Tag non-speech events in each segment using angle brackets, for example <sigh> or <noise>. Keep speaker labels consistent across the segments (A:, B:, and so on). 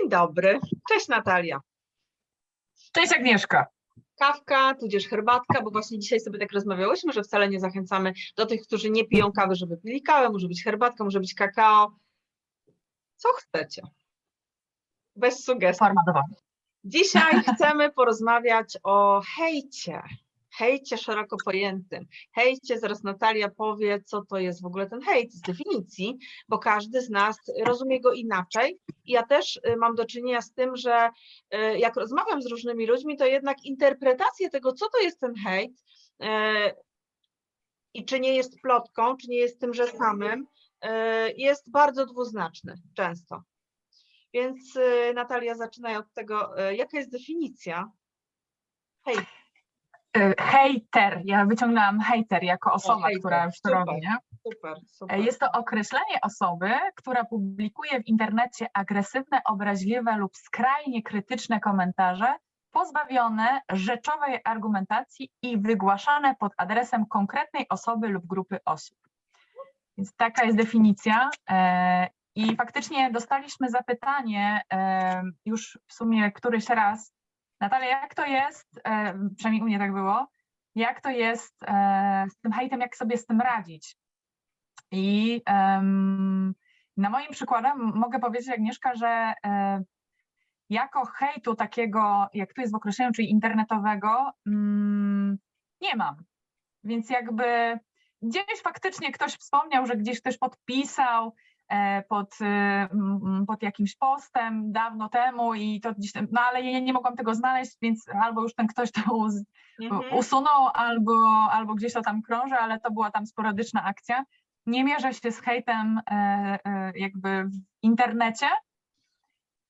A: Dzień dobry. Cześć Natalia.
B: Cześć Agnieszka.
A: Kawka, tudzież herbatka, bo właśnie dzisiaj sobie tak rozmawiałyśmy, że wcale nie zachęcamy do tych, którzy nie piją kawy, żeby pili kawę, może być herbatka, może być kakao. Co chcecie? Bez sugestii. Dzisiaj chcemy porozmawiać o hejcie. Hejcie szeroko pojętym. Hejcie, zaraz Natalia powie, co to jest w ogóle ten hejt z definicji, bo każdy z nas rozumie go inaczej. Ja też y, mam do czynienia z tym, że y, jak rozmawiam z różnymi ludźmi, to jednak interpretacje tego, co to jest ten hejt y, i czy nie jest plotką, czy nie jest tymże samym, jest bardzo dwuznaczny często. Więc Natalia, zaczynaj od tego, jaka jest definicja? Hej,
B: Y, Hejter. Ja wyciągnęłam hejter jako osoba, która już to robi. Nie?
A: super,
B: E,
A: super.
B: Jest to określenie osoby, która publikuje w internecie agresywne, obraźliwe lub skrajnie krytyczne komentarze, pozbawione rzeczowej argumentacji i wygłaszane pod adresem konkretnej osoby lub grupy osób. Więc taka jest definicja. e, I faktycznie dostaliśmy zapytanie e, już w sumie któryś raz. Natalia, jak to jest, e, przynajmniej u mnie tak było, jak to jest e, z tym hejtem, jak sobie z tym radzić? I na moim przykładem mogę powiedzieć, Agnieszka, że e, jako hejtu takiego, jak tu jest w określeniu, czyli internetowego, mm, nie mam. Więc jakby gdzieś faktycznie ktoś wspomniał, że gdzieś ktoś podpisał pod, y, mm, pod jakimś postem dawno temu i to gdzieś no ale ja nie mogłam tego znaleźć, więc albo już ten ktoś to uz,
A: Mhm.
B: usunął albo, albo gdzieś to tam krąży, ale to była tam sporadyczna akcja. Nie mierzę się z hejtem e, e, jakby w internecie.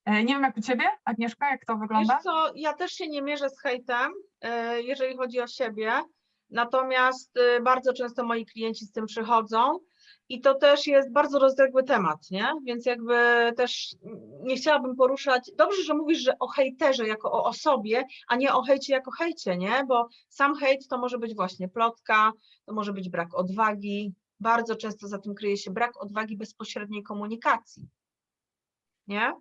B: E, nie wiem jak u ciebie, Agnieszka, jak to wygląda?
A: Wiesz co, ja też się nie mierzę z hejtem, e, jeżeli chodzi o siebie, natomiast e, bardzo często moi klienci z tym przychodzą i to też jest bardzo rozległy temat, nie? Więc jakby też nie chciałabym poruszać, dobrze, że mówisz, że o hejterze jako o osobie, a nie o hejcie jako hejcie, nie? Bo sam hejt to może być właśnie plotka, to może być brak odwagi, bardzo często za tym kryje się brak odwagi bezpośredniej komunikacji, nie?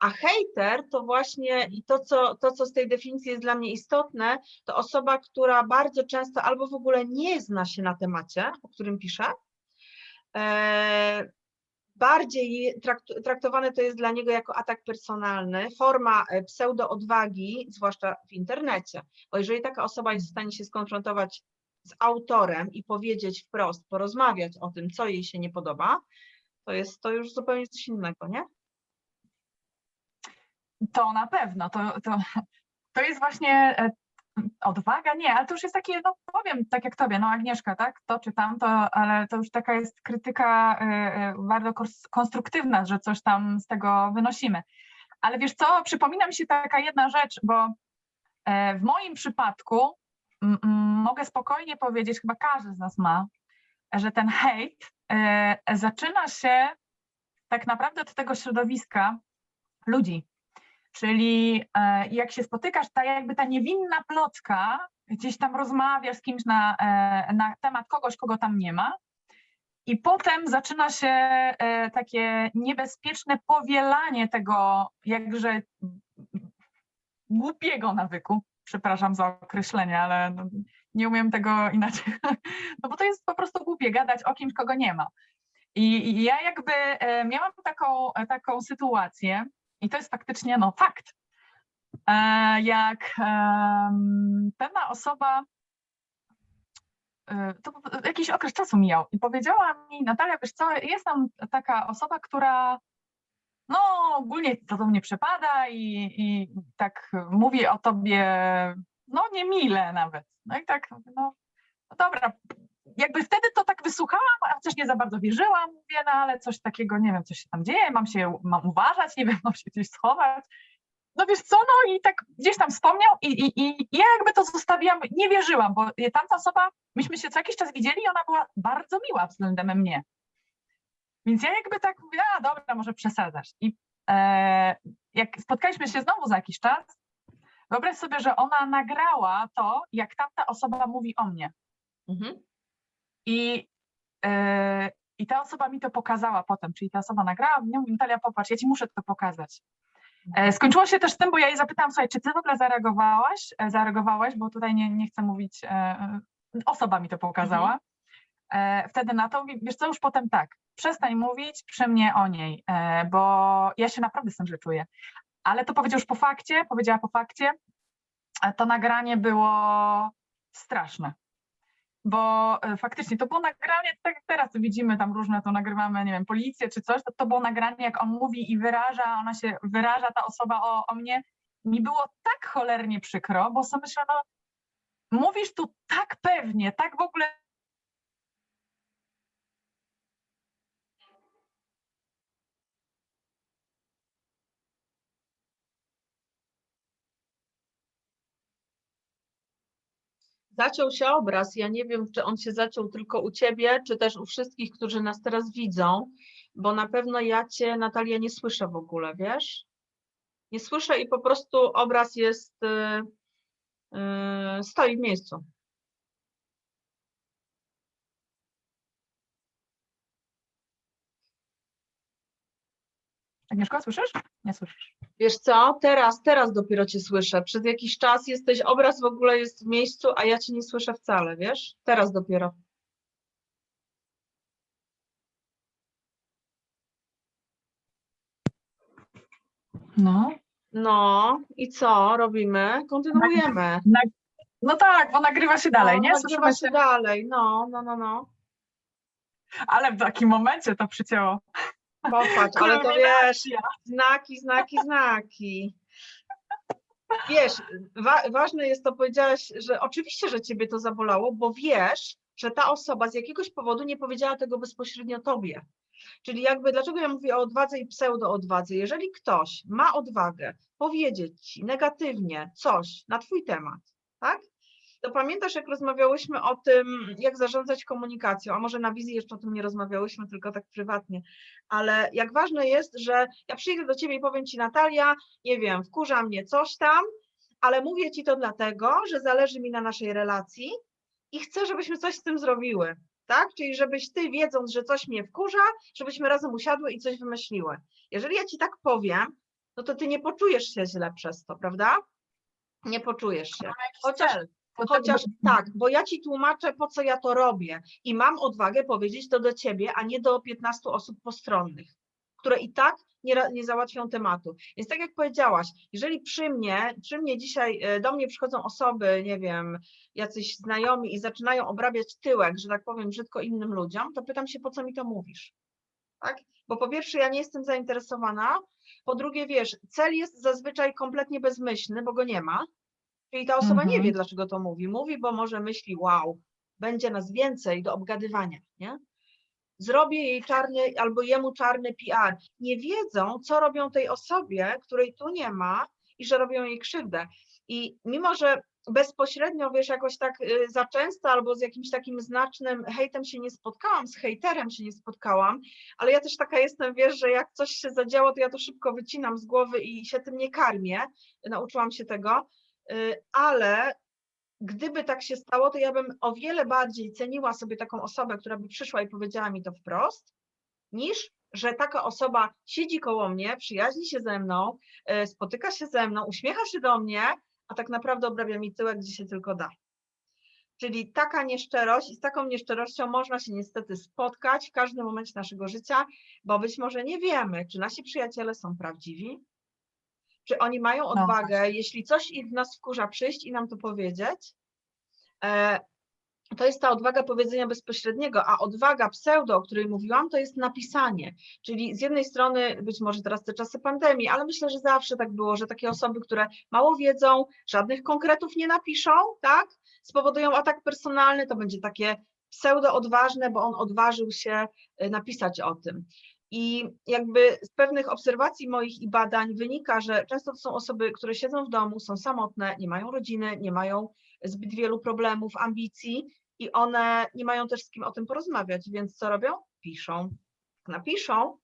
A: A hejter to właśnie i to co, to, co z tej definicji jest dla mnie istotne, to osoba, która bardzo często albo w ogóle nie zna się na temacie, o którym pisze, bardziej trakt, traktowane to jest dla niego jako atak personalny, forma e, pseudo-odwagi, zwłaszcza w internecie. Bo jeżeli taka osoba jest w stanie się skonfrontować z autorem i powiedzieć wprost, porozmawiać o tym, co jej się nie podoba, to jest to już zupełnie coś innego, nie?
B: To na pewno. To, to, to jest właśnie e, odwaga, nie, ale to już jest takie, no powiem tak jak tobie, no Agnieszka, tak, to czy tamto, ale to już taka jest krytyka e, e, bardzo kons- konstruktywna, że coś tam z tego wynosimy. Ale wiesz co, przypomina mi się taka jedna rzecz, bo e, w moim przypadku mogę spokojnie powiedzieć, chyba każdy z nas ma, że ten hejt e, zaczyna się tak naprawdę od tego środowiska ludzi. Czyli e, jak się spotykasz, ta jakby ta niewinna plotka, gdzieś tam rozmawiasz z kimś na, e, na temat kogoś, kogo tam nie ma, i potem zaczyna się e, takie niebezpieczne powielanie tego jakże głupiego nawyku. Przepraszam za określenie, ale no, nie umiem tego inaczej. <laughs> No bo to jest po prostu głupie gadać o kimś, kogo nie ma. I, ja jakby miałam taką, taką sytuację, i to jest faktycznie no, fakt. E, Jak pewna osoba, e, to jakiś okres czasu mijał i powiedziała mi, Natalia, wiesz co, jest tam taka osoba, która no ogólnie to do mnie przepada i, i tak mówi o tobie, no niemile nawet. No i tak, no, no dobra, jakby wtedy to tak wysłuchałam, a też nie za bardzo wierzyłam, mówię, no ale coś takiego, nie wiem, coś się tam dzieje, mam się, mam uważać, nie <laughs> wiem, mam się gdzieś schować. No wiesz co, no i tak gdzieś tam wspomniał i, i, i ja jakby to zostawiłam, nie wierzyłam, bo tamta osoba, myśmy się co jakiś czas widzieli i ona była bardzo miła względem mnie. Więc ja jakby tak mówię, a dobra, może przesadzasz. I e, jak spotkaliśmy się znowu za jakiś czas, wyobraź sobie, że ona nagrała to, jak tamta osoba mówi o mnie.
A: Mhm.
B: I, e, I ta osoba mi to pokazała potem, czyli ta osoba nagrała mnie, mówi Natalia, popatrz, ja ci muszę to pokazać. E, Skończyło się też tym, bo ja jej zapytałam, słuchaj, czy ty w ogóle zareagowałaś? E, Zareagowałaś, bo tutaj nie, nie chcę mówić, osoba mi to pokazała. E, Wtedy na to, wiesz co, już potem tak, przestań mówić przy mnie o niej, bo ja się naprawdę z tym źle czuję. Ale to powiedział już po fakcie, powiedziała po fakcie, to nagranie było straszne. Bo e, faktycznie to było nagranie, tak jak teraz widzimy, tam różne to nagrywamy, nie wiem, policję czy coś, to, to było nagranie, jak on mówi i wyraża, ona się wyraża, ta osoba o, o mnie. Mi było tak cholernie przykro, bo sobie myślę, no mówisz tu tak pewnie, tak w ogóle
A: Zaciął się obraz. Ja nie wiem, czy on się zaciął tylko u ciebie, czy też u wszystkich, którzy nas teraz widzą, bo na pewno ja cię, Natalia, nie słyszę w ogóle, wiesz? Nie słyszę i po prostu obraz jest, y, y, stoi w miejscu.
B: Agnieszko, słyszysz? Nie słyszysz.
A: Wiesz co, teraz, teraz dopiero cię słyszę. Przez jakiś czas jesteś, obraz w ogóle jest w miejscu, a ja cię nie słyszę wcale, wiesz? Teraz dopiero.
B: No.
A: No i co robimy? Kontynuujemy.
B: No tak, bo nagrywa się dalej,
A: no,
B: nie?
A: nagrywa się
B: się,
A: dalej, no, no, no, no.
B: ale w takim momencie to przycięło.
A: Popatrz, ale to wiesz, znaki, znaki, znaki. Wiesz, wa ważne jest to, powiedziałaś, że oczywiście, że ciebie to zabolało, bo wiesz, że ta osoba z jakiegoś powodu nie powiedziała tego bezpośrednio tobie. Czyli jakby, dlaczego ja mówię o odwadze i pseudo-odwadze? Jeżeli ktoś ma odwagę powiedzieć ci negatywnie coś na twój temat, tak? To pamiętasz, jak rozmawiałyśmy o tym, jak zarządzać komunikacją, a może na wizji jeszcze o tym nie rozmawiałyśmy, tylko tak prywatnie, ale jak ważne jest, że ja przyjdę do ciebie i powiem ci, Natalia, nie wiem, wkurza mnie coś tam, ale mówię ci to dlatego, że zależy mi na naszej relacji i chcę, żebyśmy coś z tym zrobiły, tak? Czyli żebyś ty, wiedząc, że coś mnie wkurza, żebyśmy razem usiadły i coś wymyśliły. Jeżeli ja ci tak powiem, no to ty nie poczujesz się źle przez to, prawda? Nie poczujesz się. Chociaż, chociaż tak, bo ja ci tłumaczę, po co ja to robię i mam odwagę powiedzieć to do ciebie, a nie do 15 osób postronnych, które i tak nie, nie załatwią tematu. Więc tak jak powiedziałaś, jeżeli przy mnie, przy mnie dzisiaj e, do mnie przychodzą osoby, nie wiem, jacyś znajomi i zaczynają obrabiać tyłek, że tak powiem brzydko innym ludziom, to pytam się, po co mi to mówisz? Tak? Bo po pierwsze, ja nie jestem zainteresowana, po drugie, wiesz, cel jest zazwyczaj kompletnie bezmyślny, bo go nie ma. Czyli ta osoba nie
B: Mhm.
A: wie, dlaczego to mówi. Mówi, bo może myśli, wow, będzie nas więcej do obgadywania, nie? Zrobię jej czarny albo jemu czarny PR. Nie wiedzą, co robią tej osobie, której tu nie ma i że robią jej krzywdę. I mimo, że bezpośrednio, wiesz, jakoś tak y, za często albo z jakimś takim znacznym hejtem się nie spotkałam, z hejterem się nie spotkałam, ale ja też taka jestem, wiesz, że jak coś się zadziało, to ja to szybko wycinam z głowy i się tym nie karmię. Nauczyłam się tego. Y, ale gdyby tak się stało, to ja bym o wiele bardziej ceniła sobie taką osobę, która by przyszła i powiedziała mi to wprost, niż że taka osoba siedzi koło mnie, przyjaźni się ze mną, y, spotyka się ze mną, uśmiecha się do mnie, a tak naprawdę obrabia mi tyłek, gdzie się tylko da. Czyli taka nieszczerość i z taką nieszczerością można się niestety spotkać w każdym momencie naszego życia, bo być może nie wiemy, czy nasi przyjaciele są prawdziwi, czy oni mają odwagę, jeśli coś ich w nas wkurza, przyjść i nam to powiedzieć. E, to jest ta odwaga powiedzenia bezpośredniego, a odwaga pseudo, o której mówiłam, to jest napisanie. Czyli z jednej strony, być może teraz te czasy pandemii, ale myślę, że zawsze tak było, że takie osoby, które mało wiedzą, żadnych konkretów nie napiszą, tak, spowodują atak personalny, to będzie takie pseudo odważne, bo on odważył się y, napisać o tym. I jakby z pewnych obserwacji moich i badań wynika, że często to są osoby, które siedzą w domu, są samotne, nie mają rodziny, nie mają zbyt wielu problemów, ambicji i one nie mają też z kim o tym porozmawiać, więc co robią? Piszą. Jak napiszą,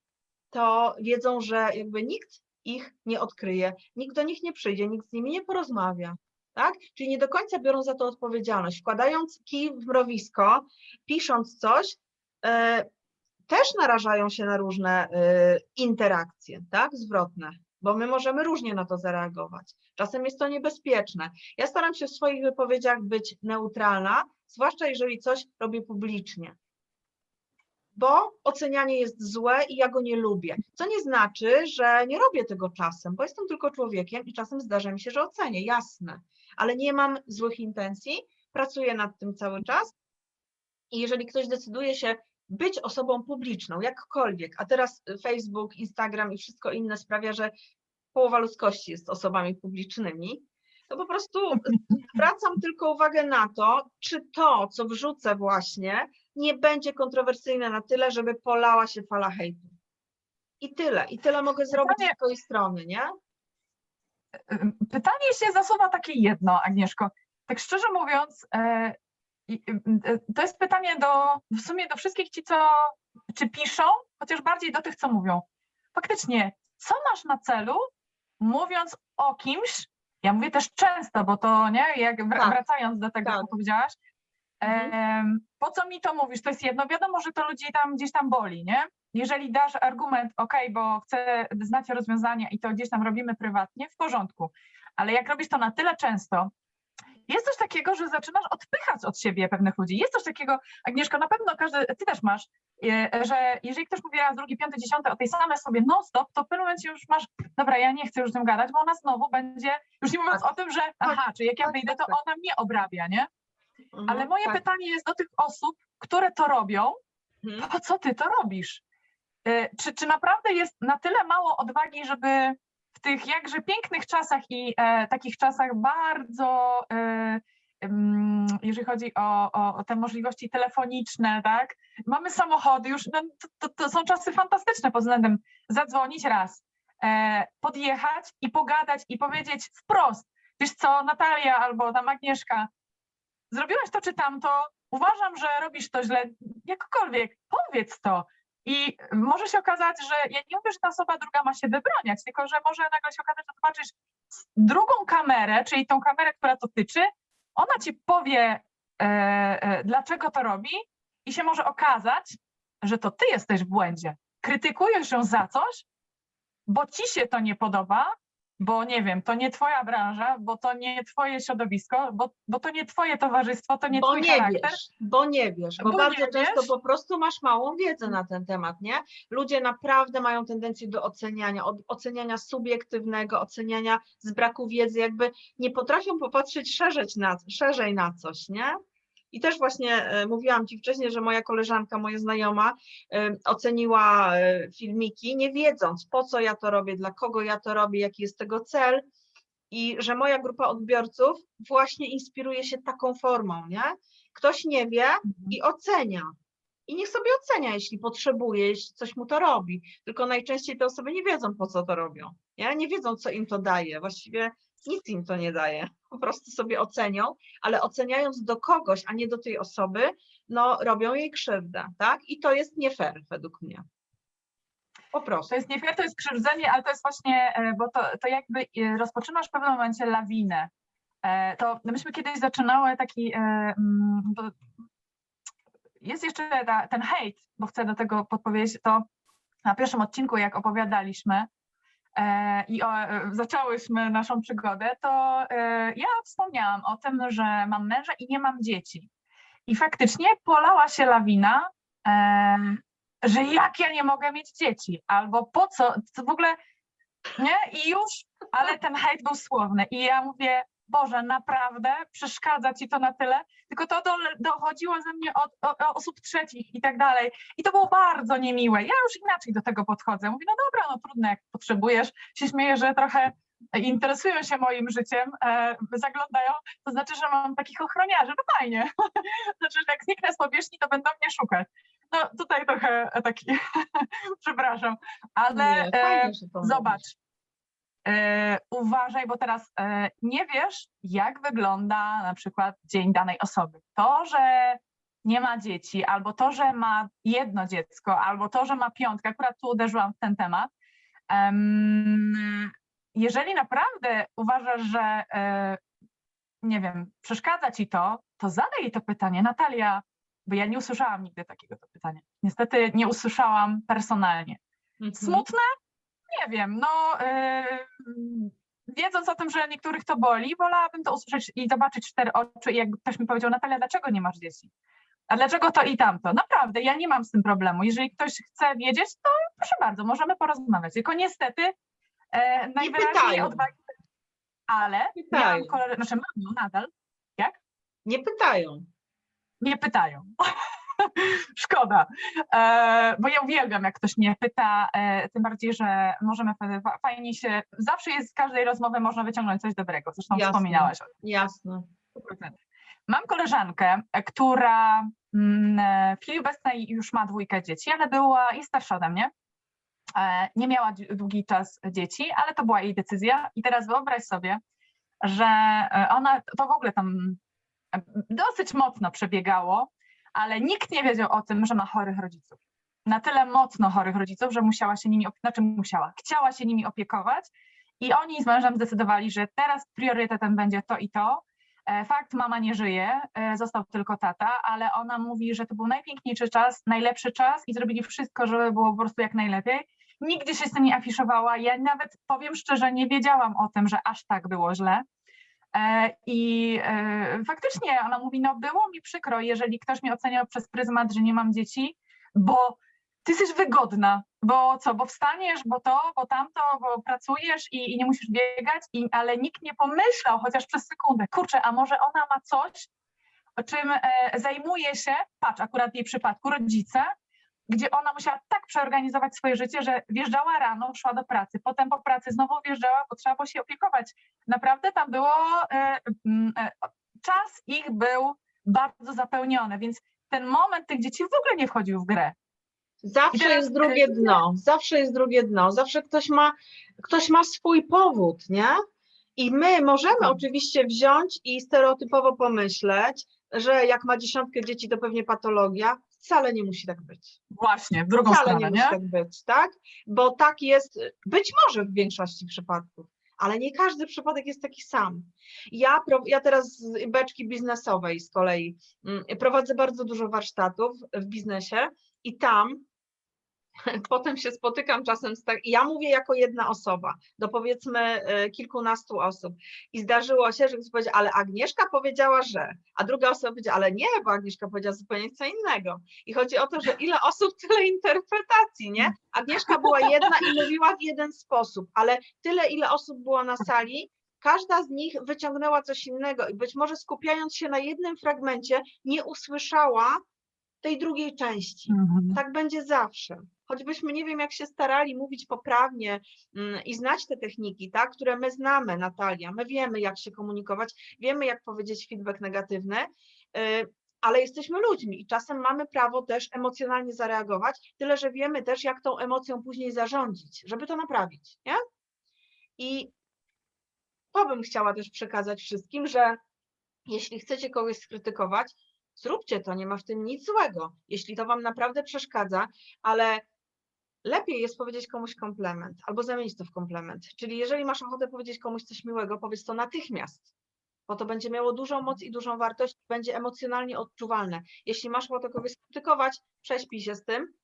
A: to wiedzą, że jakby nikt ich nie odkryje, nikt do nich nie przyjdzie, nikt z nimi nie porozmawia. Tak? Czyli nie do końca biorą za to odpowiedzialność. Wkładając kij w mrowisko, pisząc coś, e, też narażają się na różne y, interakcje, tak, zwrotne, bo my możemy różnie na to zareagować. Czasem jest to niebezpieczne. Ja staram się w swoich wypowiedziach być neutralna, zwłaszcza jeżeli coś robię publicznie. Bo ocenianie jest złe i ja go nie lubię. Co nie znaczy, że nie robię tego czasem, bo jestem tylko człowiekiem i czasem zdarza mi się, że ocenię, jasne, ale nie mam złych intencji, pracuję nad tym cały czas. I jeżeli ktoś decyduje się być osobą publiczną, jakkolwiek, a teraz Facebook, Instagram i wszystko inne sprawia, że połowa ludzkości jest osobami publicznymi, to po prostu <laughs> zwracam tylko uwagę na to, czy to, co wrzucę właśnie, nie będzie kontrowersyjne na tyle, żeby polała się fala hejtu. I tyle. I tyle mogę zrobić
B: Pytanie-
A: z twojej strony, nie?
B: Pytanie się zasuwa takie jedno, Agnieszko. Tak szczerze mówiąc, e, to jest pytanie do, w sumie do wszystkich ci, co czy piszą, chociaż bardziej do tych, co mówią. Faktycznie, co masz na celu, mówiąc o kimś, ja mówię też często, bo to nie, jak
A: Tak.
B: wracając do tego, co
A: Tak.
B: powiedziałaś,
A: Mhm.
B: po co mi to mówisz? To jest jedno, wiadomo, że to ludzi tam gdzieś tam boli, nie? Jeżeli dasz argument, ok, bo chcę znać rozwiązania i to gdzieś tam robimy prywatnie, w porządku. Ale jak robisz to na tyle często, jest coś takiego, że zaczynasz odpychać od siebie pewnych ludzi. Jest coś takiego, Agnieszko, na pewno każdy, ty też masz, e, że jeżeli ktoś mówi raz, drugi, piąty, dziesiąty o tej samej osobie non-stop, to w pewnym momencie już masz, dobra, ja nie chcę już z tym gadać, bo ona znowu będzie, już nie mówiąc
A: Tak.
B: o tym, że aha, czy jak ja
A: tak,
B: wyjdę, to
A: tak, tak.
B: ona mnie obrabia, nie?
A: Mhm,
B: Ale moje
A: tak.
B: pytanie jest do tych osób, które to robią,
A: Mhm.
B: po co ty to robisz? Y, Czy, czy naprawdę jest na tyle mało odwagi, żeby tych jakże pięknych czasach i e, takich czasach bardzo, e, jeżeli chodzi o, o, o te możliwości telefoniczne, tak? Mamy samochody, już no, to, to, to są czasy fantastyczne pod względem zadzwonić raz, e, podjechać i pogadać i powiedzieć wprost, wiesz co, Natalia albo tam Agnieszka, zrobiłaś to czy tamto, uważam, że robisz to źle, jakkolwiek, powiedz to. I może się okazać, że ja nie mówię, że ta osoba druga ma się wybroniać, tylko że może nagle się okazać, że zobaczysz drugą kamerę, czyli tą kamerę, która to tyczy, ona ci powie, e, e, dlaczego to robi, i się może okazać, że to ty jesteś w błędzie. Krytykujesz ją za coś, bo ci się to nie podoba, bo nie wiem, to nie twoja branża, bo to nie twoje środowisko, bo, bo to nie twoje towarzystwo, to nie
A: bo
B: twój
A: nie
B: charakter.
A: wiesz, bo nie wiesz, bo,
B: Bo
A: bardzo często
B: wiesz.
A: po prostu masz małą wiedzę na ten temat, nie? Ludzie naprawdę mają tendencję do oceniania, od oceniania subiektywnego, oceniania z braku wiedzy, jakby nie potrafią popatrzeć szerzej na, szerzej na coś, nie? I też właśnie e, mówiłam Ci wcześniej, że moja koleżanka, moja znajoma e, oceniła e, filmiki, nie wiedząc po co ja to robię, dla kogo ja to robię, jaki jest tego cel i że moja grupa odbiorców właśnie inspiruje się taką formą, nie? Ktoś nie wie i ocenia. I niech sobie ocenia, jeśli potrzebuje, jeśli coś mu to robi. Tylko najczęściej te osoby nie wiedzą, po co to robią. Nie, nie wiedzą, co im to daje. Właściwie nic im to nie daje. <laughs> Po prostu sobie ocenią, ale oceniając do kogoś, a nie do tej osoby, no robią jej krzywdę, tak? I to jest nie fair według mnie. Po prostu.
B: To jest nie fair, to jest krzywdzenie, ale to jest właśnie, e, bo to, to jakby e, rozpoczynasz w pewnym momencie lawinę. E, To myśmy kiedyś zaczynały taki, mm, jest jeszcze ta, ten hejt, bo chcę do tego podpowiedzieć, to na pierwszym odcinku, jak opowiadaliśmy e, i o, e, zaczęłyśmy naszą przygodę, to e, ja wspomniałam o tym, że mam męża i nie mam dzieci. I faktycznie polała się lawina, e, że jak ja nie mogę mieć dzieci, albo po co, to w ogóle, nie? I już, ale ten hejt był słowny i ja mówię, Boże, naprawdę przeszkadza ci to na tyle, tylko to do, dochodziło ze mnie od, od, od osób trzecich i tak dalej. I to było bardzo niemiłe. Ja już inaczej do tego podchodzę. Mówię, no dobra, no trudno, jak potrzebujesz. Się śmieję, że trochę interesują się moim życiem, e, zaglądają, to znaczy, że mam takich ochroniarzy, no fajnie. <laughs> znaczy, że jak zniknę z powierzchni, to będą mnie szukać. No tutaj trochę taki, <laughs> przepraszam, ale
A: Nie,
B: e,
A: fajnie, mówisz.
B: zobacz, e, uważaj, bo teraz e, nie wiesz, jak wygląda na przykład dzień danej osoby. To, że nie ma dzieci, albo to, że ma jedno dziecko, albo to, że ma piątkę, akurat tu uderzyłam w ten temat. em, jeżeli naprawdę uważasz, że e, nie wiem, przeszkadza ci to, to zadaj jej to pytanie, Natalia, Bo ja nie usłyszałam nigdy takiego pytania. Niestety nie usłyszałam personalnie.
A: Mhm.
B: Smutne? Nie wiem. No, yy, wiedząc o tym, że niektórych to boli, wolałabym to usłyszeć i zobaczyć cztery oczy i jakby ktoś mi powiedział, Natalia, dlaczego nie masz dzieci? A dlaczego to i tamto? Naprawdę, ja nie mam z tym problemu. Jeżeli ktoś chce wiedzieć, to proszę bardzo, możemy porozmawiać. Tylko niestety e, najwyraźniej
A: pytają.
B: odwagi. Ale
A: Pytają.
B: miałam koleżankę, znaczy mam ją nadal,
A: Nie pytają.
B: nie pytają. <laughs> <laughs> Szkoda, e, bo ja uwielbiam, jak ktoś mnie pyta, e, tym bardziej, że możemy fajnie się, zawsze jest z każdej rozmowy można wyciągnąć coś dobrego, zresztą
A: Jasne.
B: wspominałaś o tym.
A: Jasne.
B: 100%. Mam koleżankę, e, która mm, w chwili obecnej już ma dwójkę dzieci, ale była i starsza ode mnie. Nie miała długi czas dzieci, ale to była jej decyzja. I teraz wyobraź sobie, że ona to w ogóle tam dosyć mocno przebiegało, ale nikt nie wiedział o tym, że ma chorych rodziców. Na tyle mocno chorych rodziców, że musiała się nimi, znaczy musiała, chciała się nimi opiekować. I oni z mężem zdecydowali, że teraz priorytetem będzie to i to. E, Fakt, mama nie żyje, e, został tylko tata, ale ona mówi, że to był najpiękniejszy czas, najlepszy czas i zrobili wszystko, żeby było po prostu jak najlepiej. Nigdy się z tym nie afiszowała. Ja nawet powiem szczerze, nie wiedziałam o tym, że aż tak było źle. E, I e, faktycznie ona mówi, no było mi przykro, jeżeli ktoś mnie oceniał przez pryzmat, że nie mam dzieci, bo ty jesteś wygodna, bo co, bo wstaniesz, bo to, bo tamto, bo pracujesz i, i nie musisz biegać, i, ale nikt nie pomyślał chociaż przez sekundę, kurczę, a może ona ma coś, czym e, zajmuje się, patrz, akurat w jej przypadku, rodzice, gdzie ona musiała tak przeorganizować swoje życie, że wjeżdżała rano, szła do pracy, potem po pracy znowu wjeżdżała, bo trzeba było się opiekować. Naprawdę tam było, e, mm, e, czas ich był bardzo zapełniony, więc ten moment tych dzieci w ogóle nie wchodził w grę.
A: Zawsze
B: teraz-
A: jest drugie dno, zawsze jest drugie dno, zawsze ktoś ma, ktoś ma swój powód, nie? I my możemy
B: Mhm.
A: oczywiście wziąć i stereotypowo pomyśleć, że jak ma dziesiątkę dzieci, to pewnie patologia. Wcale nie musi tak być.
B: Właśnie, w drugą
A: Wcale
B: stronę,
A: nie
B: nie?
A: musi tak być, tak? Bo tak jest, być może w większości przypadków, ale nie każdy przypadek jest taki sam. Ja, ja teraz z beczki biznesowej z kolei mm, prowadzę bardzo dużo warsztatów w biznesie i tam <laughs> potem się spotykam czasem z tak, ja mówię jako jedna osoba do powiedzmy e, kilkunastu osób i zdarzyło się, że ktoś powiedział, ale Agnieszka powiedziała, że, a druga osoba powiedziała, ale nie, bo Agnieszka powiedziała zupełnie co innego. I chodzi o to, że ile osób, <laughs> tyle interpretacji, nie? Agnieszka była jedna i mówiła w jeden sposób, ale tyle, ile osób było na sali, każda z nich wyciągnęła coś innego i być może skupiając się na jednym fragmencie, nie usłyszała tej drugiej części.
B: Mhm.
A: Tak będzie zawsze. Choćbyśmy nie wiem, jak się starali mówić poprawnie mm, i znać te techniki, tak, które my znamy, Natalia, my wiemy, jak się komunikować, wiemy, jak powiedzieć feedback negatywny, y, ale jesteśmy ludźmi i czasem mamy prawo też emocjonalnie zareagować, tyle że wiemy też, jak tą emocją później zarządzić, żeby to naprawić, nie? I to bym chciała też przekazać wszystkim, że jeśli chcecie kogoś skrytykować, zróbcie to, nie ma w tym nic złego, jeśli to wam naprawdę przeszkadza, ale lepiej jest powiedzieć komuś komplement albo zamienić to w komplement. Czyli jeżeli masz ochotę powiedzieć komuś coś miłego, powiedz to natychmiast, bo to będzie miało dużą moc i dużą wartość, będzie emocjonalnie odczuwalne. Jeśli masz ochotę kogoś skrytykować, prześpij się z tym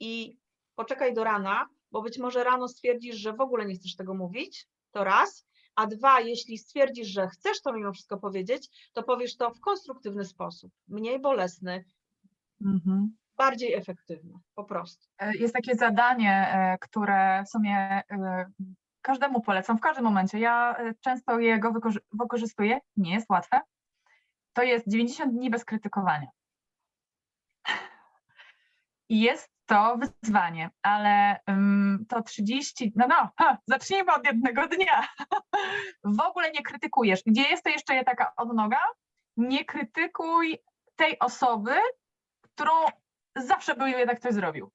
A: i poczekaj do rana, bo być może rano stwierdzisz, że w ogóle nie chcesz tego mówić, to raz, a dwa, jeśli stwierdzisz, że chcesz to mimo wszystko powiedzieć, to powiesz to w konstruktywny sposób, mniej bolesny,
B: Mhm.
A: bardziej efektywny, po prostu.
B: E, Jest takie zadanie, e, które w sumie e, każdemu polecam w każdym momencie. Ja często jego wykorzy- wykorzystuję, nie jest łatwe. To jest 90 dni bez krytykowania. I jest to wyzwanie, ale ym, to 30, no no, ha, zacznijmy od jednego dnia. <laughs> w ogóle nie krytykujesz. Gdzie jest to jeszcze taka odnoga? Nie krytykuj tej osoby, którą zawsze by jednak coś zrobił.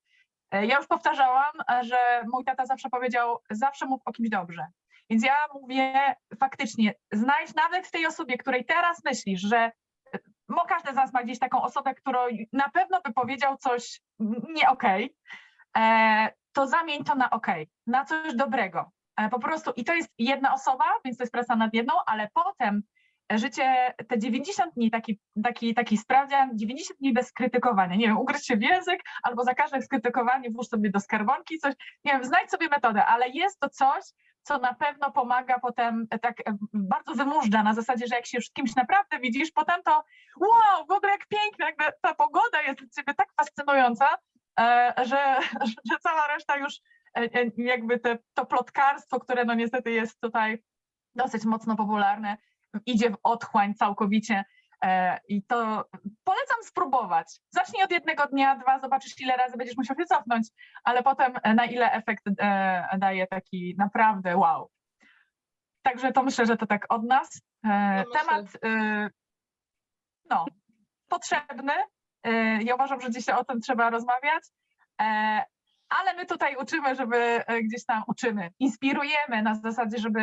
B: E, Ja już powtarzałam, że mój tata zawsze powiedział, zawsze mów o kimś dobrze. Więc ja mówię faktycznie, znajdź nawet w tej osobie, której teraz myślisz, że bo każdy z nas ma gdzieś taką osobę, którą na pewno by powiedział coś nie okej, e, to zamień to na okej, na coś dobrego. E, Po prostu i to jest jedna osoba, więc to jest praca nad jedną, ale potem życie, te 90 dni, taki, taki, taki sprawdzian, 90 dni bez krytykowania. Nie wiem, ugryź się w język, albo za każde skrytykowanie włóż sobie do skarbonki coś. Nie wiem, znajdź sobie metodę, ale jest to coś, co na pewno pomaga potem, tak bardzo wymużdża na zasadzie, że jak się już z kimś naprawdę widzisz, potem to wow, w ogóle jak piękna, jakby ta pogoda jest dla ciebie tak fascynująca, e, że, <laughs> że cała reszta już e, e, jakby te, to plotkarstwo, które no niestety jest tutaj dosyć mocno popularne, idzie w otchłań całkowicie. E, I to polecam spróbować. Zacznij od jednego dnia, dwa, zobaczysz ile razy będziesz musiał się cofnąć, ale potem e, na ile efekt e, daje taki naprawdę wow. Także to myślę, że to tak od nas.
A: No.
B: Temat e, no, potrzebny. Ja uważam, że dzisiaj o tym trzeba rozmawiać. Ale my tutaj uczymy, żeby e, gdzieś tam uczymy, inspirujemy na zasadzie, żeby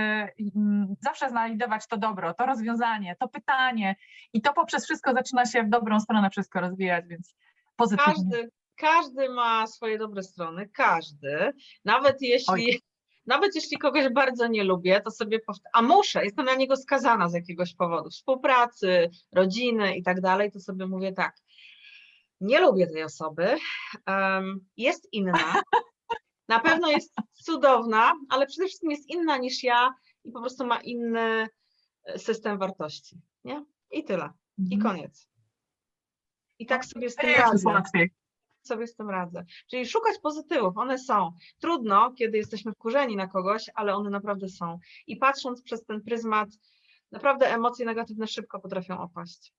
B: mm, zawsze znajdować to dobro, to rozwiązanie, to pytanie i to poprzez wszystko zaczyna się w dobrą stronę wszystko rozwijać, więc pozytywnie.
A: Każdy, każdy ma swoje dobre strony, każdy. Nawet jeśli,
B: Oj.
A: nawet jeśli kogoś bardzo nie lubię, to sobie powtarzam, a muszę, jestem na niego skazana z jakiegoś powodu, współpracy, rodziny i tak dalej, to sobie mówię tak. Nie lubię tej osoby, jest inna, <laughs> na pewno jest cudowna, ale przede wszystkim jest inna niż ja i po prostu ma inny e, system wartości, nie? I tyle, i
B: Mhm.
A: koniec. I tak sobie z tym radzę sobie z tym radzę. Czyli szukać pozytywów, one są. Trudno, kiedy jesteśmy wkurzeni na kogoś, ale one naprawdę są. I patrząc przez ten pryzmat, naprawdę emocje negatywne szybko potrafią opaść.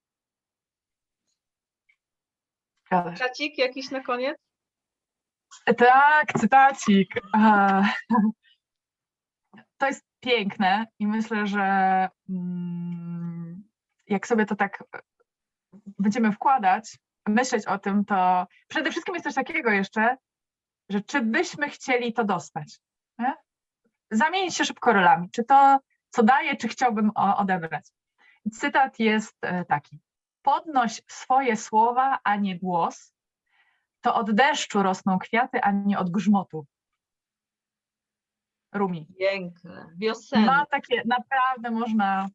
A: Kracik jakiś na koniec?
B: Tak, cytacik. <laughs> To jest piękne i myślę, że mm, jak sobie to tak będziemy wkładać, myśleć o tym, to przede wszystkim jest coś takiego jeszcze, że czy byśmy chcieli to dostać? Nie? Zamienić się szybko rolami. Czy to, co daję, czy chciałbym odebrać? Cytat jest e, taki. Podnoś swoje słowa, a nie głos, to od deszczu rosną kwiaty, a nie od grzmotu. Rumi.
A: Piękne, wiosenne.
B: Ma takie, naprawdę można.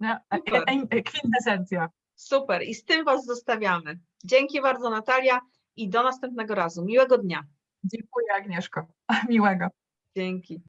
B: No,
A: Super.
B: kwintesencja.
A: Super. I z tym Was zostawiamy. Dzięki bardzo Natalia i do następnego razu. Miłego dnia.
B: Dziękuję, Agnieszko. <laughs> Miłego.
A: Dzięki.